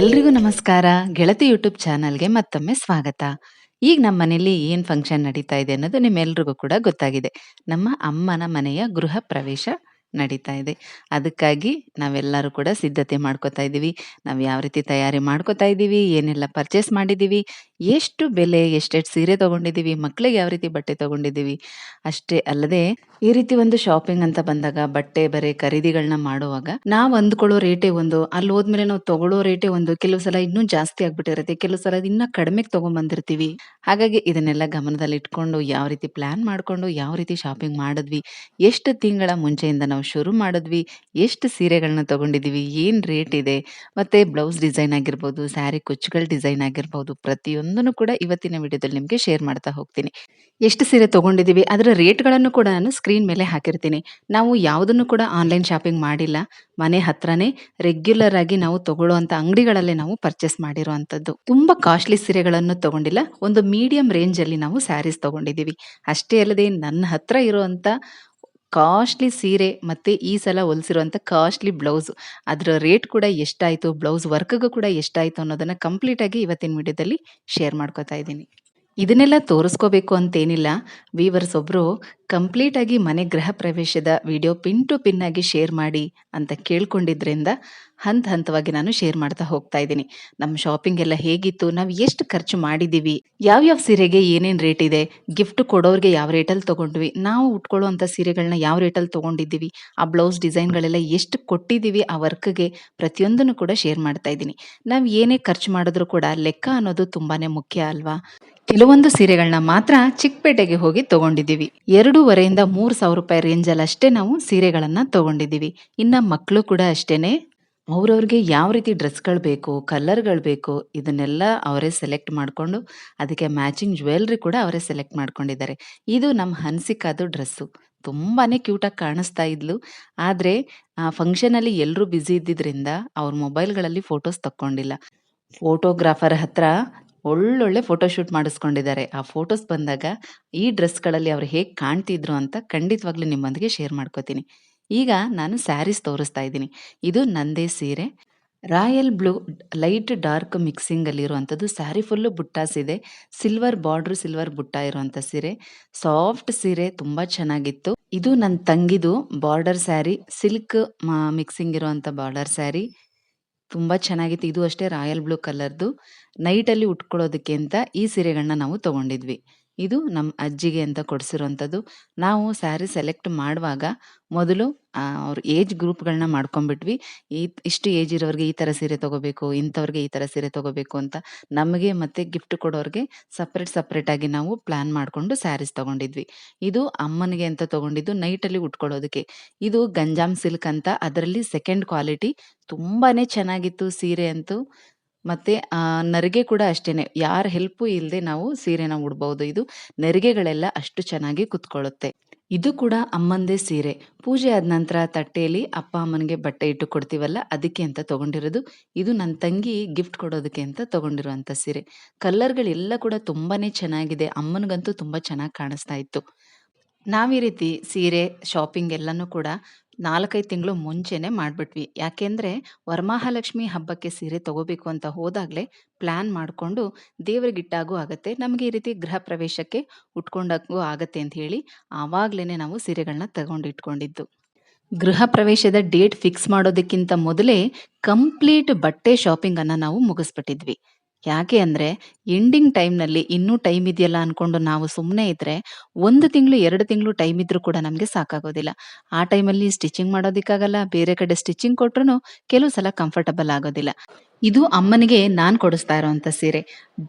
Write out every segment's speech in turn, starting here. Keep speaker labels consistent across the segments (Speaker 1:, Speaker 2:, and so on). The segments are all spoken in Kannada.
Speaker 1: ಎಲ್ರಿಗೂ ನಮಸ್ಕಾರ. ಗೆಳತಿ ಯೂಟ್ಯೂಬ್ ಚಾನಲ್ಗೆ ಮತ್ತೊಮ್ಮೆ ಸ್ವಾಗತ. ಈಗ ನಮ್ಮ ಮನೆಯಲ್ಲಿ ಏನ್ ಫಂಕ್ಷನ್ ನಡೀತಾ ಇದೆ ಅನ್ನೋದು ನಿಮ್ಮೆಲ್ರಿಗೂ ಕೂಡ ಗೊತ್ತಾಗಿದೆ. ನಮ್ಮ ಅಮ್ಮನ ಮನೆಯ ಗೃಹ ಪ್ರವೇಶ ನಡೀತಾ ಇದೆ. ಅದಕ್ಕಾಗಿ ನಾವೆಲ್ಲರೂ ಕೂಡ ಸಿದ್ಧತೆ ಮಾಡ್ಕೋತಾ ಇದ್ದೀವಿ. ನಾವು ಯಾವ ರೀತಿ ತಯಾರಿ ಮಾಡ್ಕೋತಾ ಇದ್ದೀವಿ, ಏನೆಲ್ಲ ಪರ್ಚೇಸ್ ಮಾಡಿದ್ದೀವಿ, ಎಷ್ಟು ಬೆಲೆ, ಎಷ್ಟೆಷ್ಟು ಸೀರೆ ತಗೊಂಡಿದ್ದೀವಿ ಮಕ್ಕಳಿಗೆ ಯಾವ ರೀತಿ ಬಟ್ಟೆ ತಗೊಂಡಿದ್ದೀವಿ, ಅಷ್ಟೇ ಅಲ್ಲದೆ ಈ ರೀತಿ ಒಂದು ಶಾಪಿಂಗ್ ಅಂತ ಬಂದಾಗ, ಬಟ್ಟೆ, ಬರೆ ಖರೀದಿಗಳನ್ನ ಮಾಡುವಾಗ ನಾವ್ ಅಂದ್ಕೊಳ್ಳೋ ರೇಟೇ ಒಂದು ಅಲ್ಲಿ ಹೋದ್ಮೇಲೆ ನಾವು ತಗೊಳ್ಳೋ ರೇಟೇ ಒಂದು ಕೆಲವು ಸಲ ಇನ್ನೂ ಜಾಸ್ತಿ ಆಗ್ಬಿಟ್ಟಿರುತ್ತೆ. ಕೆಲವು ಸಲ ಇನ್ನ ಕಡಿಮೆಗೆ ತಗೊಂಡ್ಬಂದಿರ್ತೀವಿ ಹಾಗಾಗಿ ಇದನ್ನೆಲ್ಲ ಗಮನದಲ್ಲಿ ಇಟ್ಕೊಂಡು ಯಾವ ರೀತಿ ಪ್ಲಾನ್ ಮಾಡ್ಕೊಂಡು, ಯಾವ ರೀತಿ ಶಾಪಿಂಗ್ ಮಾಡಿದ್ವಿ, ಎಷ್ಟು ತಿಂಗಳ ಮುಂಚೆಯಿಂದ ನಾವು ಶುರು ಮಾಡಿದ್ವಿ, ಎಷ್ಟು ಸೀರೆಗಳನ್ನ ತಗೊಂಡಿದೀವಿ, ಏನು ರೇಟ್ ಇದೆ, ಮತ್ತೆ ಬ್ಲೌಸ್ ಡಿಸೈನ್ ಆಗಿರ್ಬೋದು ಸ್ಯಾರಿ ಕುಚ್ಚುಗಳ ಡಿಸೈನ್ ಆಗಿರ್ಬೋದು, ಪ್ರತಿಯೊಂದನ್ನು ಕೂಡ ಇವತ್ತಿನ ವಿಡಿಯೋದಲ್ಲಿ ನಿಮಗೆ ಶೇರ್ ಮಾಡ್ತಾ ಹೋಗ್ತೀನಿ. ಎಷ್ಟು ಸೀರೆ ತಗೊಂಡಿದೀವಿ, ಅದರ ರೇಟ್ಗಳನ್ನು ಕೂಡ ನಾನು ಸ್ಕ್ರೀನ್ ಮೇಲೆ ಹಾಕಿರ್ತೀನಿ. ನಾವು ಯಾವುದನ್ನು ಕೂಡ ಆನ್ಲೈನ್ ಶಾಪಿಂಗ್ ಮಾಡಿಲ್ಲ. ಮನೆ ಹತ್ರನೇ ರೆಗ್ಯುಲರ್ ಆಗಿ ನಾವು ತಗೊಳ್ಳುವಂಥ ಅಂಗಡಿಗಳಲ್ಲೇ ನಾವು ಪರ್ಚೇಸ್ ಮಾಡಿರುವಂಥದ್ದು. ತುಂಬ ಕಾಸ್ಟ್ಲಿ ಸೀರೆಗಳನ್ನು ತಗೊಂಡಿಲ್ಲ. ಒಂದು ಮೀಡಿಯಂ ರೇಂಜಲ್ಲಿ ನಾವು ಸ್ಯಾರೀಸ್ ತಗೊಂಡಿದ್ದೀವಿ. ಅಷ್ಟೇ ಅಲ್ಲದೆ ನನ್ನ ಹತ್ರ ಇರುವಂಥ ಕಾಸ್ಟ್ಲಿ ಸೀರೆ ಮತ್ತು ಈ ಸಲ ಹೊಲಿಸಿರುವಂಥ ಕಾಸ್ಟ್ಲಿ ಬ್ಲೌಸ್ ಅದರ ರೇಟ್ ಕೂಡ ಎಷ್ಟಾಯಿತು ಬ್ಲೌಸ್ ವರ್ಕ್ಗೂ ಕೂಡ ಎಷ್ಟಾಯಿತು ಅನ್ನೋದನ್ನು ಕಂಪ್ಲೀಟಾಗಿ ಇವತ್ತಿನ ವಿಡಿಯೋದಲ್ಲಿ ಶೇರ್ ಮಾಡ್ಕೋತಾ ಇದ್ದೀನಿ. ಇದನ್ನೆಲ್ಲ ತೋರಿಸ್ಕೋಬೇಕು ಅಂತೇನಿಲ್ಲ. ವೀವರ್ಸ್ ಒಬ್ಬರು ಕಂಪ್ಲೀಟಾಗಿ ಮನೆ ಗೃಹ ಪ್ರವೇಶದ ವಿಡಿಯೋ ಪಿನ್ ಟು ಪಿನ್ ಆಗಿ ಶೇರ್ ಮಾಡಿ ಅಂತ ಕೇಳ್ಕೊಂಡಿದ್ರಿಂದ ಹಂತ ಹಂತವಾಗಿ ನಾನು ಶೇರ್ ಮಾಡ್ತಾ ಹೋಗ್ತಾ ಇದ್ದೀನಿ. ನಮ್ಮ ಶಾಪಿಂಗ್ ಎಲ್ಲ ಹೇಗಿತ್ತು? ನಾವು ಎಷ್ಟು ಖರ್ಚು ಮಾಡಿದ್ದೀವಿ ಯಾವ್ಯಾವ ಸೀರೆಗೆ ಏನೇನು ರೇಟ್ ಇದೆ? ಗಿಫ್ಟ್ ಕೊಡೋರಿಗೆ ಯಾವ ರೇಟಲ್ಲಿ ತೊಗೊಂಡ್ವಿ? ನಾವು ಉಟ್ಕೊಳ್ಳುವಂಥ ಸೀರೆಗಳನ್ನ ಯಾವ ರೇಟಲ್ಲಿ ತೊಗೊಂಡಿದ್ದೀವಿ? ಆ ಬ್ಲೌಸ್ ಡಿಸೈನ್ಗಳೆಲ್ಲ ಎಷ್ಟು ಕೊಟ್ಟಿದ್ದೀವಿ? ಆ ವರ್ಕ್ಗೆ ಪ್ರತಿಯೊಂದನ್ನು ಕೂಡ ಶೇರ್ ಮಾಡ್ತಾ ಇದ್ದೀನಿ. ನಾವು ಏನೇ ಖರ್ಚು ಮಾಡಿದ್ರು ಕೂಡ ಲೆಕ್ಕ ಅನ್ನೋದು ತುಂಬಾ ಮುಖ್ಯ ಅಲ್ವಾ? ಕೆಲವೊಂದು ಸೀರೆಗಳನ್ನ ಮಾತ್ರ ಚಿಕ್ಕಪೇಟೆಗೆ ಹೋಗಿ ತಗೊಂಡಿದ್ದೀವಿ. ಎರಡೂವರೆಯಿಂದ ಮೂರು ಸಾವಿರ ರೂಪಾಯಿ ರೇಂಜಲ್ಲಿ ಅಷ್ಟೇ ನಾವು ಸೀರೆಗಳನ್ನು ತಗೊಂಡಿದ್ದೀವಿ. ಇನ್ನು ಮಕ್ಕಳು ಕೂಡ ಅಷ್ಟೇನೆ. ಅವ್ರವ್ರಿಗೆ ಯಾವ ರೀತಿ ಡ್ರೆಸ್ಗಳು ಬೇಕು, ಕಲರ್ಗಳು ಬೇಕು, ಇದನ್ನೆಲ್ಲ ಅವರೇ ಸೆಲೆಕ್ಟ್ ಮಾಡಿಕೊಂಡು, ಅದಕ್ಕೆ ಮ್ಯಾಚಿಂಗ್ ಜ್ಯುವೆಲ್ರಿ ಕೂಡ ಅವರೇ ಸೆಲೆಕ್ಟ್ ಮಾಡ್ಕೊಂಡಿದ್ದಾರೆ. ಇದು ನಮ್ಮ ಹನ್ಸಿಕಾದು ಡ್ರೆಸ್ಸು. ತುಂಬಾ ಕ್ಯೂಟಾಗಿ ಕಾಣಿಸ್ತಾ ಇದ್ಲು. ಆದರೆ, ಆ ಫಂಕ್ಷನಲ್ಲಿ ಎಲ್ಲರೂ ಬ್ಯುಸಿ ಇದ್ದಿದ್ದರಿಂದ ಅವ್ರ ಮೊಬೈಲ್ಗಳಲ್ಲಿ ಫೋಟೋಸ್ ತಕ್ಕೊಂಡಿಲ್ಲ. ಫೋಟೋಗ್ರಾಫರ್ ಹತ್ರ ಒಳ್ಳೊಳ್ಳೆ ಫೋಟೋಶೂಟ್ ಮಾಡಿಸ್ಕೊಂಡಿದ್ದಾರೆ. ಆ ಫೋಟೋಸ್ ಬಂದಾಗ ಈ ಡ್ರೆಸ್ಗಳಲ್ಲಿ ಅವ್ರು ಹೇಗೆ ಕಾಣ್ತಿದ್ರು ಅಂತ ಖಂಡಿತವಾಗ್ಲೂ ನಿಮ್ಮೊಂದಿಗೆ ಶೇರ್ ಮಾಡ್ಕೋತೀನಿ. ಈಗ ನಾನು ಸ್ಯಾರೀಸ್ ತೋರಿಸ್ತಾ ಇದ್ದೀನಿ. ಇದು ನಂದೇ ಸೀರೆ. Royal blue light dark mixing ಅಲ್ಲಿ ಇರುವಂಥದ್ದು. ಸ್ಯಾರಿ ಫುಲ್ಲು ಬುಟ್ಟಾಸ್ ಇದೆ. ಸಿಲ್ವರ್ ಬಾರ್ಡ್ರ್ ಸಿಲ್ವರ್ ಬುಟ್ಟ ಇರುವಂಥ ಸೀರೆ. ಸಾಫ್ಟ್ ಸೀರೆ ತುಂಬಾ ಚೆನ್ನಾಗಿತ್ತು. ಇದು ನನ್ನ ತಂಗಿದು ಬಾರ್ಡರ್ ಸ್ಯಾರಿ ಸಿಲ್ಕ್ ಮಿಕ್ಸಿಂಗ್ ಇರುವಂಥ ಬಾರ್ಡರ್ ಸ್ಯಾರಿ ತುಂಬಾ ಚೆನ್ನಾಗಿತ್ತು. ಇದು ಅಷ್ಟೇ ರಾಯಲ್ ಬ್ಲೂ ಕಲರ್ದು. ನೈಟಲ್ಲಿ ಉಟ್ಕೊಳ್ಳೋದಕ್ಕೆ ಅಂತ ಈ ಸೀರೆಗಳನ್ನ ನಾವು ತಗೊಂಡಿದ್ವಿ. ಇದು ನಮ್ಮ ಅಜ್ಜಿಗೆ ಅಂತ ಕೊಡಿಸಿರುವಂಥದ್ದು ನಾವು ಸ್ಯಾರಿ ಸೆಲೆಕ್ಟ್ ಮಾಡುವಾಗ ಮೊದಲು ಅವ್ರ ಏಜ್ ಗ್ರೂಪ್ಗಳನ್ನ ಮಾಡ್ಕೊಂಡ್ಬಿಟ್ವಿ. ಈ, ಇಷ್ಟು ಏಜ್ ಇರೋರಿಗೆ ಈ ಥರ ಸೀರೆ ತೊಗೋಬೇಕು, ಇಂಥವ್ರಿಗೆ ಈ ಥರ ಸೀರೆ ತಗೋಬೇಕು ಅಂತ ನಮಗೆ ಮತ್ತೆ ಗಿಫ್ಟ್ ಕೊಡೋರಿಗೆ ಸಪ್ರೇಟ್ ಸಪ್ರೇಟಾಗಿ ನಾವು ಪ್ಲ್ಯಾನ್ ಮಾಡಿಕೊಂಡು ಸ್ಯಾರೀಸ್ ತಗೊಂಡಿದ್ವಿ. ಇದು ಅಮ್ಮನಿಗೆ ಅಂತ ತಗೊಂಡಿದ್ದು ನೈಟಲ್ಲಿ ಉಟ್ಕೊಳ್ಳೋದಕ್ಕೆ. ಇದು ಗಂಜಾಮ್ ಸಿಲ್ಕ್ ಅಂತ ಅದರಲ್ಲಿ ಸೆಕೆಂಡ್ ಕ್ವಾಲಿಟಿ. ತುಂಬಾ ಚೆನ್ನಾಗಿತ್ತು ಸೀರೆ ಅಂತೂ. ಮತ್ತೆ ನರಿಗೆ ಕೂಡ ಅಷ್ಟೇನೆ. ಯಾರ ಹೆಲ್ಪು ಇಲ್ಲದೆ ನಾವು ಸೀರೆನ ಉಡ್ಬೋದು. ಇದು ನರಿಗೆಗಳೆಲ್ಲ ಅಷ್ಟು ಚೆನ್ನಾಗಿ ಕುತ್ಕೊಳ್ಳುತ್ತೆ. ಇದು ಕೂಡ ಅಮ್ಮಂದೇ ಸೀರೆ. ಪೂಜೆ ಆದ ನಂತರ ತಟ್ಟೆಯಲ್ಲಿ ಅಪ್ಪ ಅಮ್ಮನಿಗೆ ಬಟ್ಟೆ ಇಟ್ಟು ಕೊಡ್ತೀವಲ್ಲ, ಅದಕ್ಕೆ ಅಂತ ತಗೊಂಡಿರೋದು. ಇದು ನನ್ನ ತಂಗಿ ಗಿಫ್ಟ್ ಕೊಡೋದಕ್ಕೆ ಅಂತ ತಗೊಂಡಿರುವಂಥ ಸೀರೆ. ಕಲ್ಲರ್ಗಳೆಲ್ಲ ಕೂಡ ತುಂಬಾ ಚೆನ್ನಾಗಿದೆ. ಅಮ್ಮನಿಗಂತೂ ತುಂಬ ಚೆನ್ನಾಗಿ ಕಾಣಿಸ್ತಾ ಇತ್ತು. ನಾವು ಈ ರೀತಿ ಸೀರೆ ಶಾಪಿಂಗ್ ಎಲ್ಲನೂ ಕೂಡ ನಾಲ್ಕೈದು ತಿಂಗಳು ಮುಂಚೆನೇ ಮಾಡಿಬಿಟ್ವಿ. ಯಾಕೆಂದರೆ ವರಮಹಾಲಕ್ಷ್ಮಿ ಹಬ್ಬಕ್ಕೆ ಸೀರೆ ತಗೋಬೇಕು ಅಂತ ಹೋದಾಗಲೇ ಪ್ಲ್ಯಾನ್ ಮಾಡಿಕೊಂಡು ದೇವರಿಗಿಟ್ಟಾಗೂ ಆಗುತ್ತೆ, ನಮಗೆ ಈ ರೀತಿ ಗೃಹ ಪ್ರವೇಶಕ್ಕೆ ಉಟ್ಕೊಂಡಾಗೂ ಆಗತ್ತೆ ಅಂತ ಹೇಳಿ ಆವಾಗಲೇ ನಾವು ಸೀರೆಗಳನ್ನ ತಗೊಂಡು ಇಟ್ಕೊಂಡಿದ್ದು. ಗೃಹ ಪ್ರವೇಶದ ಡೇಟ್ ಫಿಕ್ಸ್ ಮಾಡೋದಕ್ಕಿಂತ ಮೊದಲೇ ಕಂಪ್ಲೀಟ್ ಬಟ್ಟೆ ಶಾಪಿಂಗನ್ನು ನಾವು ಮುಗಿಸ್ಬಿಟ್ಟಿದ್ವಿ. ಯಾಕೆ ಅಂದರೆ ಎಂಡಿಂಗ್ ಟೈಮ್ನಲ್ಲಿ ಇನ್ನೂ ಟೈಮ್ ಇದೆಯಲ್ಲ ಅಂದ್ಕೊಂಡು ನಾವು ಸುಮ್ಮನೆ ಇದ್ದರೆ ಒಂದು ತಿಂಗಳು, ಎರಡು ತಿಂಗಳು ಟೈಮ್ ಇದ್ರೂ ಕೂಡ ನಮಗೆ ಸಾಕಾಗೋದಿಲ್ಲ. ಆ ಟೈಮಲ್ಲಿ ಸ್ಟಿಚಿಂಗ್ ಮಾಡೋದಕ್ಕಾಗಲ್ಲ, ಬೇರೆ ಕಡೆ ಸ್ಟಿಚಿಂಗ್ ಕೊಟ್ರು ಕೆಲವು ಸಲ ಕಂಫರ್ಟಬಲ್ ಆಗೋದಿಲ್ಲ. ಇದು ಅಮ್ಮನಿಗೆ ನಾನು ಕೊಡಿಸ್ತಾ ಇರೋವಂಥ ಸೀರೆ.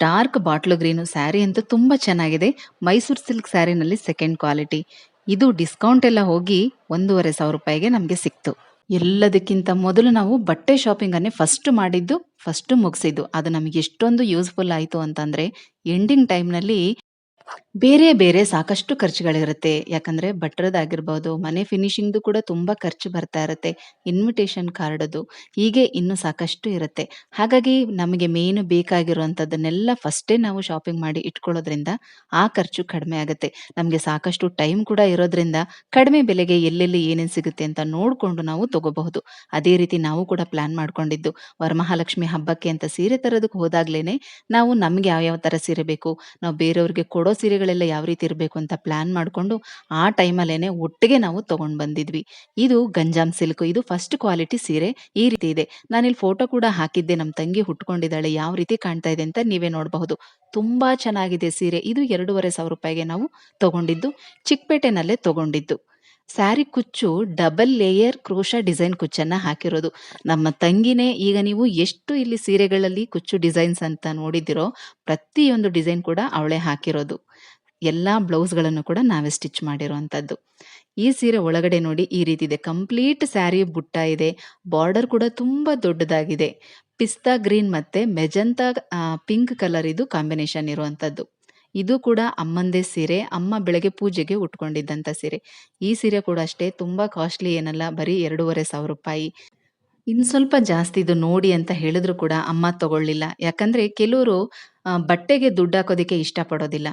Speaker 1: ಡಾರ್ಕ್ ಬಾಟ್ಲು ಗ್ರೀನು ಸ್ಯಾರಿ ಅಂತೂ ತುಂಬ ಚೆನ್ನಾಗಿದೆ. ಮೈಸೂರು ಸಿಲ್ಕ್ ಸ್ಯಾರಿನಲ್ಲಿ ಸೆಕೆಂಡ್ ಕ್ವಾಲಿಟಿ ಇದು ಡಿಸ್ಕೌಂಟ್ ಎಲ್ಲ ಹೋಗಿ ಒಂದೂವರೆ ಸಾವಿರ ರೂಪಾಯಿಗೆ ನಮಗೆ ಸಿಕ್ತು. ಎಲ್ಲದಕ್ಕಿಂತ ಮೊದಲು ನಾವು ಬಟ್ಟೆ ಶಾಪಿಂಗನ್ನೇ ಫಸ್ಟ್ ಮಾಡಿದ್ದು ಫಸ್ಟ್ ಮುಗಿಸಿದ್ದು. ಅದು ನಮಗೆ ಎಷ್ಟೊಂದು ಯೂಸ್ಫುಲ್ ಆಯಿತು ಅಂತಂದರೆ ಎಂಡಿಂಗ್ ಟೈಮ್ನಲ್ಲಿ ಬೇರೆ ಬೇರೆ ಸಾಕಷ್ಟು ಖರ್ಚುಗಳಿರುತ್ತೆ. ಯಾಕಂದ್ರೆ ಬಟ್ಟರದಾಗಿರ್ಬೋದು ಮನೆ ಫಿನಿಶಿಂಗ್‌ದು ಕೂಡ ತುಂಬಾ ಖರ್ಚು ಬರ್ತಾ ಇರುತ್ತೆ. ಇನ್ವಿಟೇಷನ್ ಕಾರ್ಡದು, ಹೀಗೆ ಇನ್ನು ಸಾಕಷ್ಟು ಇರುತ್ತೆ. ಹಾಗಾಗಿ ನಮಗೆ ಮೇನ್ ಬೇಕಾಗಿರುವಂಥದ್ದನ್ನೆಲ್ಲ ಫಸ್ಟೇ ನಾವು ಶಾಪಿಂಗ್ ಮಾಡಿ ಇಟ್ಕೊಳ್ಳೋದ್ರಿಂದ ಆ ಖರ್ಚು ಕಡಿಮೆ ಆಗುತ್ತೆ. ನಮಗೆ ಸಾಕಷ್ಟು ಟೈಮ್ ಕೂಡ ಇರೋದ್ರಿಂದ ಕಡಿಮೆ ಬೆಲೆಗೆ ಎಲ್ಲೆಲ್ಲಿ ಏನೇನು ಸಿಗುತ್ತೆ ಅಂತ ನೋಡ್ಕೊಂಡು ನಾವು ತಗೋಬಹುದು. ಅದೇ ರೀತಿ ನಾವು ಕೂಡ ಪ್ಲಾನ್ ಮಾಡ್ಕೊಂಡಿದ್ದು ವರಮಹಾಲಕ್ಷ್ಮಿ ಹಬ್ಬಕ್ಕೆ ಅಂತ ಸೀರೆ ತರೋದಕ್ಕೆ ಹೋದಾಗ್ಲೇನೆ ನಾವು ನಮ್ಗೆ ಯಾವ್ಯಾವ ಥರ ಸೀರೆ ಬೇಕು, ನಾವು ಬೇರೆಯವ್ರಿಗೆ ಕೊಡೋ ಸೀರೆಗಳೆಲ್ಲ ಯಾವ ರೀತಿ ಇರಬೇಕು ಅಂತ ಪ್ಲಾನ್ ಮಾಡ್ಕೊಂಡು ಆ ಟೈಮಲ್ಲೇನೆ ಒಟ್ಟಿಗೆ ನಾವು ತಗೊಂಡ್ ಬಂದಿದ್ವಿ. ಇದು ಗಂಜಾಮ್ ಸಿಲ್ಕ್, ಇದು ಫಸ್ಟ್ ಕ್ವಾಲಿಟಿ ಸೀರೆ ಈ ರೀತಿ ಇದೆ. ನಾನಿಲ್ಲಿ ಫೋಟೋ ಕೂಡ ಹಾಕಿದ್ದೆ. ನಮ್ಮ ತಂಗಿ ಹುಟ್ಕೊಂಡಿದ್ದಾಳೆ, ಯಾವ ರೀತಿ ಕಾಣ್ತಾ ಇದೆ ಅಂತ ನೀವೇ ನೋಡಬಹುದು. ತುಂಬಾ ಚೆನ್ನಾಗಿದೆ ಸೀರೆ. ಇದು ಎರಡೂವರೆ ಸಾವಿರ ರೂಪಾಯಿಗೆ ನಾವು ತಗೊಂಡಿದ್ದು. ಚಿಕ್ಕಪೇಟೆನಲ್ಲೇ ತಗೊಂಡಿದ್ದು. ಸ್ಯಾರಿ ಕುಚ್ಚು ಡಬಲ್ ಲೇಯರ್ ಕ್ರೋಶ ಡಿಸೈನ್ ಕುಚ್ಚನ್ನ ಹಾಕಿರೋದು. ನಮ್ಮ ತಂಗಿನೇ ಈಗ ನೀವು ಎಷ್ಟು ಇಲ್ಲಿ ಸೀರೆಗಳಲ್ಲಿ ಕುಚ್ಚು ಡಿಸೈನ್ಸ್ ಅಂತ ನೋಡಿದಿರೋ ಪ್ರತಿಯೊಂದು ಡಿಸೈನ್ ಕೂಡ ಅವಳೆ ಹಾಕಿರೋದು. ಎಲ್ಲಾ ಬ್ಲೌಸ್‌ಗಳನ್ನು ಕೂಡ ನಾವೇ ಸ್ಟಿಚ್ ಮಾಡಿರುವಂಥದ್ದು ಈ ಸೀರೆ ಒಳಗಡೆ ನೋಡಿ ಈ ರೀತಿ ಇದೆ. ಕಂಪ್ಲೀಟ್ ಸ್ಯಾರಿ ಬುಟ್ಟ ಇದೆ. ಬಾರ್ಡರ್ ಕೂಡ ತುಂಬ ದೊಡ್ಡದಾಗಿದೆ. ಪಿಸ್ತಾ ಗ್ರೀನ್ ಮತ್ತು ಮೆಜಂತಾ ಪಿಂಕ್ ಕಲರ್ ಇದು ಕಾಂಬಿನೇಷನ್ ಇರುವಂಥದ್ದು ಇದು ಕೂಡ ಅಮ್ಮಂದೇ ಸೀರೆ. ಅಮ್ಮ ಬೆಳಗ್ಗೆ ಪೂಜೆಗೆ ಉಟ್ಕೊಂಡಿದ್ದಂಥ ಸೀರೆ. ಈ ಸೀರೆ ಕೂಡ ಅಷ್ಟೇ ತುಂಬ ಕಾಸ್ಟ್ಲಿ ಏನಲ್ಲ. ಬರೀ ₹2,500 ಇನ್ನು ಸ್ವಲ್ಪ ಜಾಸ್ತಿ ಇದು ನೋಡಿ ಅಂತ ಹೇಳಿದ್ರು ಕೂಡ ಅಮ್ಮ ತಗೊಳ್ಳಿಲ್ಲ. ಯಾಕಂದರೆ ಕೆಲವರು ಬಟ್ಟೆಗೆ ದುಡ್ಡು ಹಾಕೋದಕ್ಕೆ ಇಷ್ಟಪಡೋದಿಲ್ಲ.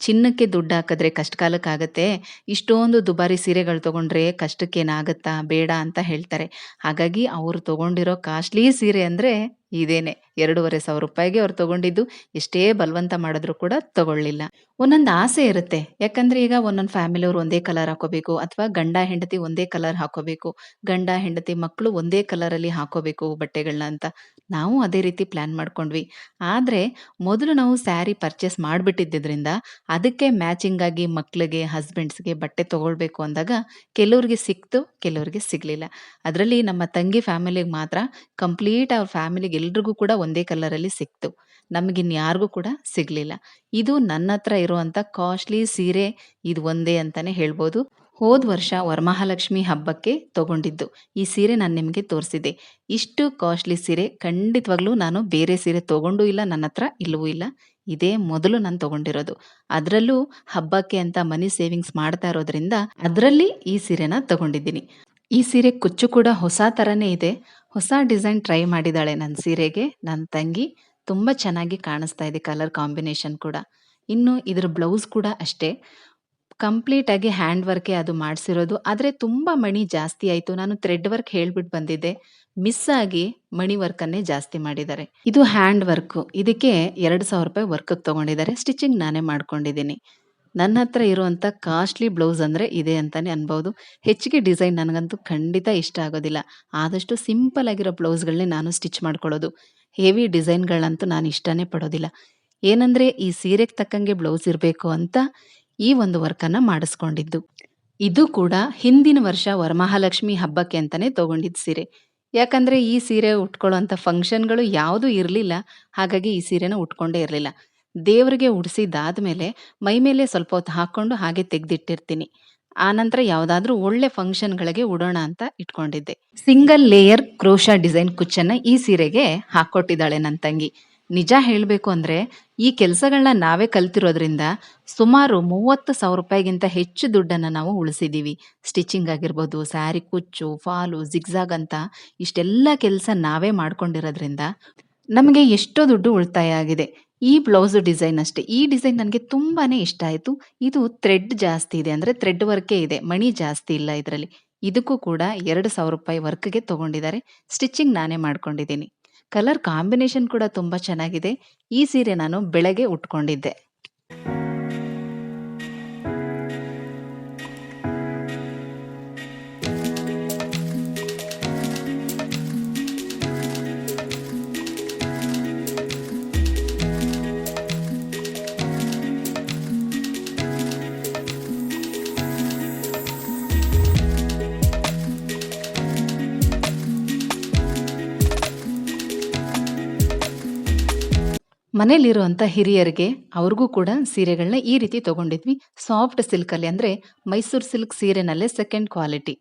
Speaker 1: ಚಿನ್ನಕ್ಕೆ ದುಡ್ಡು ಹಾಕಿದ್ರೆ ಕಷ್ಟಕಾಲಕ್ಕಾಗತ್ತೆ. ಇಷ್ಟೊಂದು ದುಬಾರಿ ಸೀರೆಗಳು ತಗೊಂಡ್ರೆ ಕಷ್ಟಕ್ಕೇನಾಗತ್ತಾ? ಬೇಡ ಅಂತ ಹೇಳ್ತಾರೆ. ಹಾಗಾಗಿ ಅವರು ತಗೊಂಡಿರೋ ಕಾಸ್ಟ್ಲಿ ಸೀರೆ ಅಂದರೆ ಇದೇನೆ. ₹2,500ಗೆ ಅವ್ರು ತಗೊಂಡಿದ್ದು. ಎಷ್ಟೇ ಬಲವಂತ ಮಾಡಿದ್ರು ಕೂಡ ತಗೊಳ್ಳಿಲ್ಲ. ಒಂದೊಂದು ಆಸೆ ಇರುತ್ತೆ. ಯಾಕಂದ್ರೆ ಈಗ ಒಂದೊಂದು ಫ್ಯಾಮಿಲಿಯವ್ರು ಒಂದೇ ಕಲರ್ ಹಾಕೋಬೇಕು ಅಥವಾ ಗಂಡ ಹೆಂಡತಿ ಒಂದೇ ಕಲರ್ ಹಾಕೋಬೇಕು. ಗಂಡ ಹೆಂಡತಿ ಮಕ್ಕಳು ಒಂದೇ ಕಲರಲ್ಲಿ ಹಾಕೋಬೇಕು ಬಟ್ಟೆಗಳನ್ನ ಅಂತ. ನಾವು ಅದೇ ರೀತಿ ಪ್ಲಾನ್ ಮಾಡ್ಕೊಂಡ್ವಿ. ಆದ್ರೆ ಮೊದಲು ನಾವು ಸ್ಯಾರಿ ಪರ್ಚೇಸ್ ಮಾಡಿಬಿಟ್ಟಿದ್ದರಿಂದ ಅದಕ್ಕೆ ಮ್ಯಾಚಿಂಗ್ ಆಗಿ ಮಕ್ಕಳಿಗೆ ಹಸ್ಬೆಂಡ್ಸ್‌ಗೆ ಬಟ್ಟೆ ತಗೊಳ್ಬೇಕು ಅಂದಾಗ ಕೆಲವ್ರಿಗೆ ಸಿಕ್ತು, ಕೆಲವ್ರಿಗೆ ಸಿಗ್ಲಿಲ್ಲ. ಅದರಲ್ಲಿ ನಮ್ಮ ತಂಗಿ ಫ್ಯಾಮಿಲಿಗೆ ಮಾತ್ರ ಕಂಪ್ಲೀಟ್ ಅವ್ರ ಫ್ಯಾಮಿಲಿಗೆ ಎಲ್ರಿಗೂ ಕೂಡ ಒಂದೇ ಕಲರಲ್ಲಿ ಸಿಕ್ತು. ನಮಗಿನ್ಯಾರಿಗೂ ಕೂಡ ಸಿಗಲಿಲ್ಲ ಇದು ನನ್ನ ಹತ್ರ ಇರುವಂಥ ಕಾಸ್ಟ್ಲಿ ಸೀರೆ ಇದು ಒಂದೇ ಅಂತಲೇ ಹೇಳ್ಬೋದು. ಹೋದ ವರ್ಷ ವರಮಹಾಲಕ್ಷ್ಮಿ ಹಬ್ಬಕ್ಕೆ ತಗೊಂಡಿದ್ದು. ಈ ಸೀರೆ ನಾನು ನಿಮಗೆ ತೋರಿಸಿದೆ ಇಷ್ಟು ಕಾಸ್ಟ್ಲಿ ಸೀರೆ ಖಂಡಿತವಾಗ್ಲೂ ನಾನು ಬೇರೆ ಸೀರೆ ತೊಗೊಂಡೂ ಇಲ್ಲ. ನನ್ನತ್ರ ಇಲ್ಲವೂ ಇಲ್ಲ. ಇದೇ ಮೊದಲು ನಾನು ತಗೊಂಡಿರೋದು. ಅದ್ರಲ್ಲೂ ಹಬ್ಬಕ್ಕೆ ಅಂತ ಮನಿ ಸೇವಿಂಗ್ಸ್ ಮಾಡ್ತಾ ಇರೋದ್ರಿಂದ ಅದರಲ್ಲಿ ಈ ಸೀರೆನ ತಗೊಂಡಿದ್ದೀನಿ. ಈ ಸೀರೆ ಕುಚ್ಚು ಕೂಡ ಹೊಸ ಥರನೇ ಇದೆ. ಹೊಸ ಡಿಸೈನ್ ಟ್ರೈ ಮಾಡಿದಾಳೆ ನನ್ನ ಸೀರೆಗೆ ನನ್ನ ತಂಗಿ. ತುಂಬ ಚೆನ್ನಾಗಿ ಕಾಣಿಸ್ತಾ ಇದೆ ಕಲರ್ ಕಾಂಬಿನೇಷನ್ ಕೂಡ. ಇನ್ನು ಇದ್ರ ಬ್ಲೌಸ್ ಕೂಡ ಅಷ್ಟೇ. ಕಂಪ್ಲೀಟ್ ಆಗಿ ಹ್ಯಾಂಡ್ ವರ್ಕೇ ಅದು ಮಾಡಿಸಿರೋದು ಆದರೆ ತುಂಬ ಮಣಿ ಜಾಸ್ತಿ ಆಯಿತು ನಾನು ಥ್ರೆಡ್ ವರ್ಕ್ ಹೇಳ್ಬಿಟ್ಟು ಬಂದಿದ್ದೆ. ಮಿಸ್ ಆಗಿ ಮಣಿ ವರ್ಕನ್ನೇ ಜಾಸ್ತಿ ಮಾಡಿದ್ದಾರೆ. ಇದು ಹ್ಯಾಂಡ್ ವರ್ಕು. ಇದಕ್ಕೆ ₹2,000 ವರ್ಕ್‌ಗೆ ತಗೊಂಡಿದ್ದಾರೆ. ಸ್ಟಿಚಿಂಗ್ ನಾನೇ ಮಾಡ್ಕೊಂಡಿದ್ದೀನಿ. ನನ್ನ ಹತ್ರ ಇರುವಂಥ ಕಾಸ್ಟ್ಲಿ ಬ್ಲೌಸ್ ಅಂದರೆ ಇದೆ ಅಂತಾನೆ ಅನ್ಬೋದು ಹೆಚ್ಚಿಗೆ ಡಿಸೈನ್ ನನಗಂತೂ ಖಂಡಿತ ಇಷ್ಟ ಆಗೋದಿಲ್ಲ. ಆದಷ್ಟು ಸಿಂಪಲ್ ಆಗಿರೋ ಬ್ಲೌಸ್‌ಗಳನ್ನೇ ನಾನು ಸ್ಟಿಚ್ ಮಾಡ್ಕೊಳ್ಳೋದು. ಹೆವಿ ಡಿಸೈನ್‌ಗಳನ್ನಂತೂ ನಾನು ಇಷ್ಟನೇ ಪಡೋದಿಲ್ಲ. ಏನಂದರೆ ಈ ಸೀರೆಗೆ ತಕ್ಕಂಗೆ ಬ್ಲೌಸ್ ಇರಬೇಕು ಅಂತ ಈ ಒಂದು ವರ್ಕನ್ನು ಮಾಡಿಸ್ಕೊಂಡಿದ್ದು. ಇದು ಕೂಡ ಹಿಂದಿನ ವರ್ಷ ವರಮಹಾಲಕ್ಷ್ಮಿ ಹಬ್ಬಕ್ಕೆ ಅಂತಲೇ ತೊಗೊಂಡಿದ್ದ ಸೀರೆ. ಯಾಕಂದರೆ ಈ ಸೀರೆ ಉಟ್ಕೊಳ್ಳೋಂತ ಫಂಕ್ಷನ್‌ಗಳು ಯಾವುದೂ ಇರಲಿಲ್ಲ ಹಾಗಾಗಿ ಈ ಸೀರೆನ ಉಟ್ಕೊಂಡೇ ಇರ್ಲಿಲ್ಲ. ದೇವರಿಗೆ ಉಡಿಸಿದ್ದಾದಮೇಲೆ ಮೈ ಮೇಲೆ ಸ್ವಲ್ಪ ಹೊತ್ತು ಹಾಕ್ಕೊಂಡು ಹಾಗೆ ತೆಗ್ದಿಟ್ಟಿರ್ತೀನಿ. ಆನಂತರ ಯಾವುದಾದ್ರೂ ಒಳ್ಳೆ ಫಂಕ್ಷನ್‌ಗಳಿಗೆ ಉಡೋಣ ಅಂತ ಇಟ್ಕೊಂಡಿದ್ದೆ. ಸಿಂಗಲ್ ಲೇಯರ್ ಕ್ರೋಶಾ ಡಿಸೈನ್ ಕುಚ್ಚನ್ನ ಈ ಸೀರೆಗೆ ಹಾಕ್ಕೊಟ್ಟಿದ್ದಾಳೆ ನನ್ನ ತಂಗಿ. ನಿಜ ಹೇಳಬೇಕು ಅಂದರೆ ಈ ಕೆಲಸಗಳನ್ನ ನಾವೇ ಕಲ್ತಿರೋದ್ರಿಂದ ಸುಮಾರು ₹30,000ಗಿಂತ ಹೆಚ್ಚು ದುಡ್ಡನ್ನು ನಾವು ಉಳಿಸಿದ್ದೀವಿ ಸ್ಟಿಚಿಂಗ್ ಆಗಿರ್ಬೋದು, ಸ್ಯಾರಿ ಕುಚ್ಚು, ಫಾಲು, ಜಿಗ್‌ಜಾಗ್ ಅಂತ ಇಷ್ಟೆಲ್ಲ ಕೆಲಸ ನಾವೇ ಮಾಡ್ಕೊಂಡಿರೋದ್ರಿಂದ ನಮಗೆ ಎಷ್ಟೋ ದುಡ್ಡು ಉಳಿತಾಯ ಆಗಿದೆ. ಈ ಬ್ಲೌಸ್ ಡಿಸೈನ್ ಅಷ್ಟೇ. ಈ ಡಿಸೈನ್ ನನಗೆ ತುಂಬಾನೇ ಇಷ್ಟ ಆಯಿತು ಇದು ಥ್ರೆಡ್ ಜಾಸ್ತಿ ಇದೆ. ಅಂದರೆ ಥ್ರೆಡ್ ವರ್ಕೇ ಇದೆ. ಮಣಿ ಜಾಸ್ತಿ ಇಲ್ಲ ಇದರಲ್ಲಿ ಇದಕ್ಕೂ ಕೂಡ ₹2,000 ವರ್ಕ್‌ಗೆ ತಗೊಂಡಿದ್ದಾರೆ. ಸ್ಟಿಚಿಂಗ್ ನಾನೇ ಮಾಡ್ಕೊಂಡಿದ್ದೀನಿ. ಕಲರ್ ಕಾಂಬಿನೇಷನ್ ಕೂಡ ತುಂಬ ಚೆನ್ನಾಗಿದೆ. ಈ ಸೀರೆ ನಾನು ಬೆಳಗ್ಗೆ ಉಟ್ಕೊಂಡಿದ್ದೆ. ಮನೇಲಿರುವಂತ ಹಿರಿಯರಿಗೆ ಅವ್ರಿಗೂ ಕೂಡ ಸೀರೆಗಳನ್ನ ಈ ರೀತಿ ತಗೊಂಡಿದ್ವಿ. ಸಾಫ್ಟ್ ಸಿಲ್ಕಲ್ಲಿ ಅಂದರೆ ಮೈಸೂರು ಸಿಲ್ಕ್ ಸೀರೆನಲ್ಲೇ ಸೆಕೆಂಡ್ ಕ್ವಾಲಿಟಿ.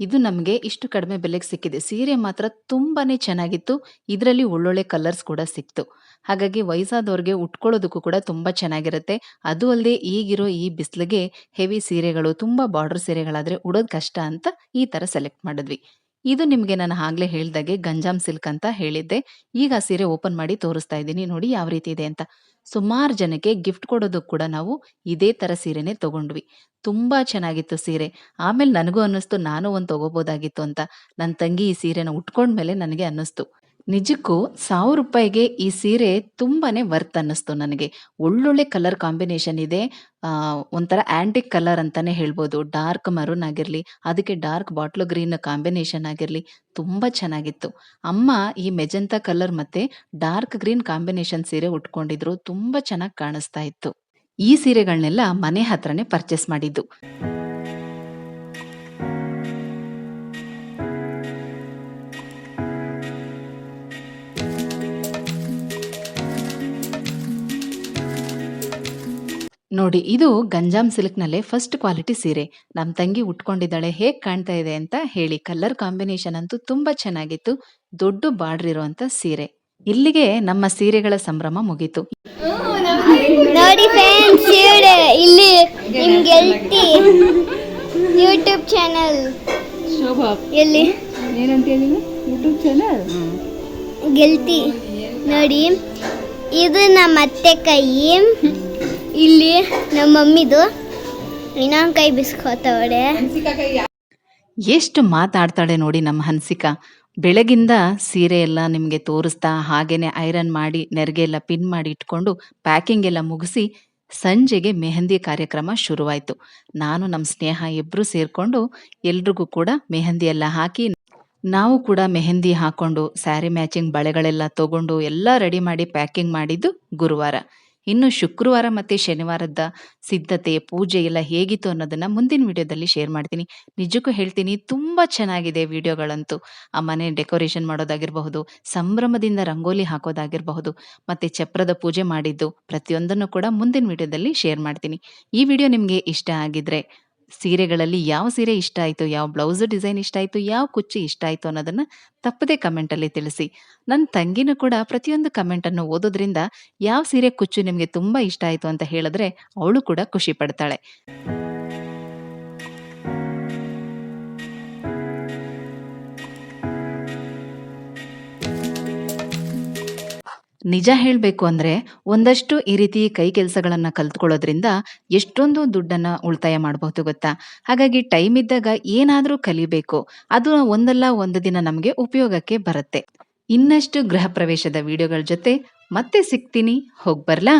Speaker 1: ಇದು ನಮಗೆ ಇಷ್ಟು ಕಡಿಮೆ ಬೆಲೆಗೆ ಸಿಕ್ಕಿದೆ. ಸೀರೆ ಮಾತ್ರ ತುಂಬಾ ಚೆನ್ನಾಗಿತ್ತು. ಇದರಲ್ಲಿ ಒಳ್ಳೊಳ್ಳೆ ಕಲರ್ಸ್ ಕೂಡ ಸಿಕ್ತು. ಹಾಗಾಗಿ ವಯಸ್ಸಾದವ್ರಿಗೆ ಉಟ್ಕೊಳ್ಳೋದಕ್ಕೂ ಕೂಡ ತುಂಬ ಚೆನ್ನಾಗಿರುತ್ತೆ. ಅದು ಅಲ್ಲದೆ ಈಗಿರೋ ಈ ಬಿಸಿಲಿಗೆ ಹೆವಿ ಸೀರೆಗಳು, ತುಂಬ ಬಾರ್ಡರ್ ಸೀರೆಗಳಾದರೆ ಉಡೋದು ಕಷ್ಟ ಅಂತ ಈ ಥರ ಸೆಲೆಕ್ಟ್ ಮಾಡಿದ್ವಿ. ಇದು ನಿಮಗೆ ನಾನು ಆಗ್ಲೇ ಹೇಳ್ದಾಗೆ ಗಂಜಾಮ್ ಸಿಲ್ಕ್ ಅಂತ ಹೇಳಿದ್ದೆ. ಈಗ ಸೀರೆ ಓಪನ್ ಮಾಡಿ ತೋರಿಸ್ತಾ ಇದ್ದೀನಿ ನೋಡಿ ಯಾವ ರೀತಿ ಇದೆ ಅಂತ. ಸುಮಾರು ಜನಕ್ಕೆ ಗಿಫ್ಟ್ ಕೊಡೋದಕ್ಕೆ ಕೂಡ ನಾವು ಇದೇ ತರ ಸೀರೆನೇ ತಗೊಂಡ್ವಿ. ತುಂಬಾ ಚೆನ್ನಾಗಿತ್ತು ಸೀರೆ. ಆಮೇಲೆ ನನಗೂ ಅನ್ನಿಸ್ತು, ನಾನು ಒಂದು ತಗೋಬೋದಾಗಿತ್ತು ಅಂತ. ನನ್ನ ತಂಗಿ ಈ ಸೀರೆನ ಉಟ್ಕೊಂಡ್ಮೇಲೆ ನನಗೆ ಅನ್ನಿಸ್ತು. ನಿಜಕ್ಕೂ ₹1000ಗೆ ಈ ಸೀರೆ ತುಂಬಾನೇ ವರ್ತ್ ಅನ್ನಿಸ್ತು ನನಗೆ. ಒಳ್ಳೊಳ್ಳೆ ಕಲರ್ ಕಾಂಬಿನೇಷನ್ ಇದೆ. ಒಂಥರ ಆಂಟಿಕ್ ಕಲರ್ ಅಂತಾನೆ ಹೇಳ್ಬೋದು. ಡಾರ್ಕ್ ಮರೂನ್ ಆಗಿರಲಿ, ಅದಕ್ಕೆ ಡಾರ್ಕ್ ಬಾಟ್ಲು ಗ್ರೀನ್ ಕಾಂಬಿನೇಷನ್ ಆಗಿರಲಿ, ತುಂಬ ಚೆನ್ನಾಗಿತ್ತು. ಅಮ್ಮ ಈ ಮೆಜೆಂಟಾ ಕಲರ್ ಮತ್ತೆ ಡಾರ್ಕ್ ಗ್ರೀನ್ ಕಾಂಬಿನೇಷನ್ ಸೀರೆ ಉಟ್ಕೊಂಡಿದ್ರು. ತುಂಬ ಚೆನ್ನಾಗಿ ಕಾಣಿಸ್ತಾ ಇತ್ತು. ಈ ಸೀರೆಗಳನ್ನೆಲ್ಲ ಮನೆ ಹತ್ರನೇ ಪರ್ಚೇಸ್ ಮಾಡಿದ್ದು. ನೋಡಿ ಇದು ಗಂಜಾಮ್ ಸಿಲ್ಕ್‌ನಲ್ಲೇ ಫಸ್ಟ್ ಕ್ವಾಲಿಟಿ ಸೀರೆ. ನಮ್ಮ ತಂಗಿ ಉಟ್ಕೊಂಡಿದ್ದಾಳೆ. ಹೇಗ್ ಕಾಣ್ತಾ ಇದೆ ಅಂತ ಹೇಳಿ. ಕಲರ್ ಕಾಂಬಿನೇಷನ್ ಅಂತೂ ತುಂಬಾ ಚೆನ್ನಾಗಿತ್ತು. ದೊಡ್ಡ ಬಾರ್ಡರ್ ಇರುವಂತ ಸೀರೆ. ಇಲ್ಲಿಗೆ ನಮ್ಮ ಸೀರೆಗಳ ಸಂಭ್ರಮ ಮುಗೀತು.
Speaker 2: ನೋಡಿ ಫ್ರೆಂಡ್ಸ್ ಇಲ್ಲಿ ಯೂಟ್ಯೂಬ್ ಚಾನೆಲ್
Speaker 3: ಶೋಭಾ
Speaker 2: ಎಲ್ಲಿ
Speaker 3: ಏನಂತ ಹೇಳಿದ್ರು ಯೂಟ್ಯೂಬ್ ಚಾನಲ್
Speaker 2: ಗೆಲ್ತಿ ನೋಡಿ ಇದು ನಮ್ಮ ಅತ್ತೆ ಕೈ ಇಲ್ಲಿ ನಮ್ಮ ಮಮ್ಮಿದು ಇನ್ನೊಂದು ಕೈ
Speaker 1: ಎಷ್ಟು ಮಾತಾಡ್ತಾಳೆ ನೋಡಿ ನಮ್ಮ ಹನ್ಸಿಕಾ. ಬೆಳಗಿಂದ ಸೀರೆ ಎಲ್ಲ ನಿಮಗೆ ತೋರಿಸ್ತಾ, ಹಾಗೇನೆ ಐರನ್ ಮಾಡಿ, ನೆರಿಗೆ ಎಲ್ಲ ಪಿನ್ ಮಾಡಿ ಇಟ್ಕೊಂಡು, ಪ್ಯಾಕಿಂಗ್ ಎಲ್ಲ ಮುಗಿಸಿ, ಸಂಜೆಗೆ ಮೆಹಂದಿ ಕಾರ್ಯಕ್ರಮ ಶುರುವಾಯಿತು ನಾನು ನಮ್ಮ ಸ್ನೇಹ ಇಬ್ರು ಸೇರ್ಕೊಂಡು ಎಲ್ರಿಗೂ ಕೂಡ ಮೆಹಂದಿ ಎಲ್ಲ ಹಾಕಿ, ನಾವು ಕೂಡ ಮೆಹಂದಿ ಹಾಕೊಂಡು, ಸ್ಯಾರಿ ಮ್ಯಾಚಿಂಗ್ ಬಳೆಗಳೆಲ್ಲ ತಗೊಂಡು, ಎಲ್ಲ ರೆಡಿ ಮಾಡಿ ಪ್ಯಾಕಿಂಗ್ ಮಾಡಿದ್ದು ಗುರುವಾರ. ಇನ್ನು ಶುಕ್ರವಾರ ಮತ್ತೆ ಶನಿವಾರದ ಸಿದ್ಧತೆ, ಪೂಜೆ ಎಲ್ಲ ಹೇಗಿತ್ತು ಅನ್ನೋದನ್ನ ಮುಂದಿನ ವಿಡಿಯೋದಲ್ಲಿ ಶೇರ್ ಮಾಡ್ತೀನಿ. ನಿಜಕ್ಕೂ ಹೇಳ್ತೀನಿ ತುಂಬಾ ಚೆನ್ನಾಗಿದೆ ವಿಡಿಯೋಗಳಂತೂ. ಆ ಮನೆ ಡೆಕೋರೇಷನ್ ಮಾಡೋದಾಗಿರಬಹುದು, ಸಂಭ್ರಮದಿಂದ ರಂಗೋಲಿ ಹಾಕೋದಾಗಿರಬಹುದು, ಮತ್ತೆ ಚಪ್ರದ ಪೂಜೆ ಮಾಡಿದ್ದು ಪ್ರತಿಯೊಂದನ್ನು ಕೂಡ ಮುಂದಿನ ವಿಡಿಯೋದಲ್ಲಿ ಶೇರ್ ಮಾಡ್ತೀನಿ. ಈ ವಿಡಿಯೋ ನಿಮ್ಗೆ ಇಷ್ಟ ಆಗಿದ್ರೆ ಸೀರೆಗಳಲ್ಲಿ ಯಾವ ಸೀರೆ ಇಷ್ಟ ಆಯ್ತು, ಯಾವ ಬ್ಲೌಸ್ ಡಿಸೈನ್ ಇಷ್ಟ ಆಯ್ತು, ಯಾವ ಕುಚ್ಚು ಇಷ್ಟ ಆಯ್ತು ಅನ್ನೋದನ್ನ ತಪ್ಪದೇ ಕಮೆಂಟಲ್ಲಿ ತಿಳಿಸಿ. ನನ್ನ ತಂಗಿನೂ ಕೂಡ ಪ್ರತಿಯೊಂದು ಕಮೆಂಟನ್ನು ಓದೋದ್ರಿಂದ ಯಾವ ಸೀರೆ ಕುಚ್ಚು ನಿಮಗೆ ತುಂಬಾ ಇಷ್ಟ ಆಯ್ತು ಅಂತ ಹೇಳಿದ್ರೆ ಅವಳು ಕೂಡ ಖುಷಿ ಪಡ್ತಾಳೆ. ನಿಜ ಹೇಳಬೇಕು ಅಂದರೆ ಒಂದಷ್ಟು ಈ ರೀತಿ ಕೈ ಕೆಲಸಗಳನ್ನು ಕಲ್ತ್ಕೊಳ್ಳೋದ್ರಿಂದ ಎಷ್ಟೊಂದು ದುಡ್ಡನ್ನು ಉಳಿತಾಯ ಮಾಡಬಹುದು ಗೊತ್ತಾ? ಹಾಗಾಗಿ ಟೈಮ್ ಇದ್ದಾಗ ಏನಾದರೂ ಕಲಿಬೇಕು. ಅದು ಒಂದಲ್ಲ ಒಂದು ದಿನ ನಮಗೆ ಉಪಯೋಗಕ್ಕೆ ಬರುತ್ತೆ. ಇನ್ನಷ್ಟು ಗೃಹ ಪ್ರವೇಶದ ವಿಡಿಯೋಗಳ ಜೊತೆ ಮತ್ತೆ ಸಿಗ್ತೀನಿ. ಹೋಗ್ಬರ್ಲಾ?